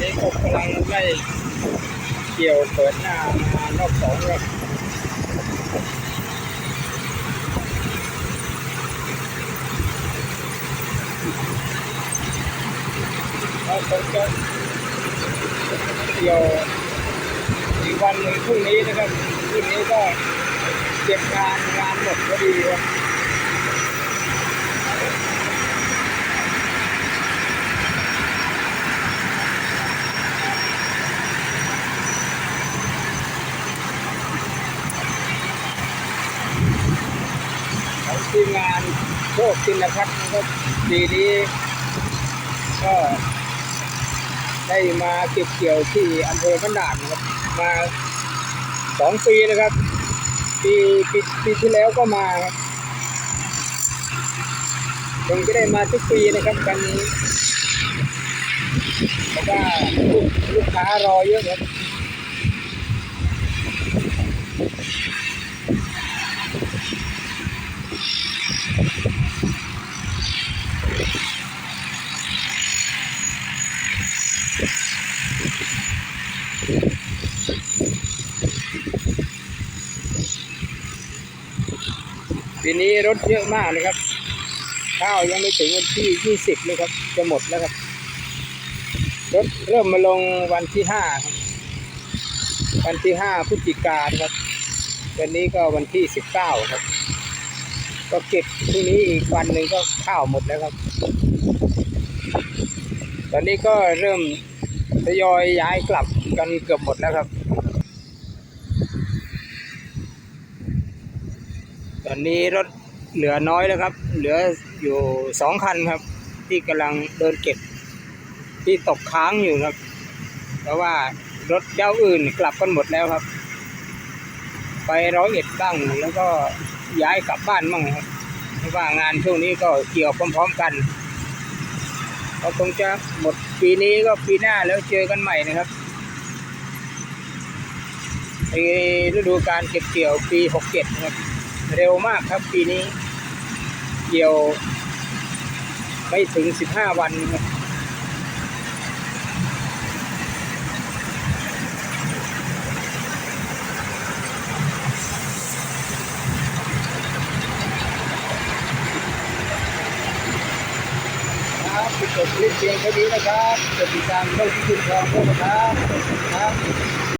นี่ก็กำลังไล่เกี่ยวเปิดหน้ามารอบสองครับเราคงจะเกี่ยวอีกวันหนึ่งพรุ่งนี้นะครับพรุ่งนี้ก็เก็บงานงานหมดพอดีครับ ทีมงานโชคชินพัฒน์นะครับปีนี้ก็ได้มาเก็บเกี่ยวที่อำเภอบ้านด่านนะครับ มาสองปีนะครับ ปีปีปีที่แล้วก็มาครับคงจะได้มาทุกปีนะครับกันนี้เพราะว่าลูกลูกค้ารอเยอะครับ ปีนี้รถเยอะมากนะครับ ข้าวยังไม่ถึงวันที่20เลยครับ จะหมดแล้วครับ รถเริ่มมาลงวันที่5ครับ วันที่5พฤศจิกาครับวันนี้ก็วันที่19ครับ ก็เก็บพรุ่นี้อีกวันหนึ่งก็ข้าวหมดแล้วครับ ตอนนี้ก็เริ่มทยอยย้ายกลับกันเกือบหมดแล้วครับ ตอนนี้รถเหลือน้อยแล้วครับ เหลืออยู่สองคันครับ ที่กำลังเดินเก็บที่ตกค้างอยู่ครับ เพราะว่ารถเจ้าอื่นกลับกันหมดแล้วครับ ไปร้อยเอ็ดบ้างแล้วก็ย้ายกลับบ้านบ้างครับเพราะว่างานช่วงนี้ก็เกี่ยวพร้อม ๆกันก็คงจะหมดปีนี้ก็ปีหน้าแล้วเจอกันใหม่นะครับในฤดูการเก็บเกี่ยวปีหกเจ็ดครับ เร็วมากครับปีนี้ เกี่ยว ไม่ถึงสิบห้าวันครับ ที่จบคลิปเพียงแค่นี้นะครับจะติดตามช่องที่คุณทองด้วยนะครับครับ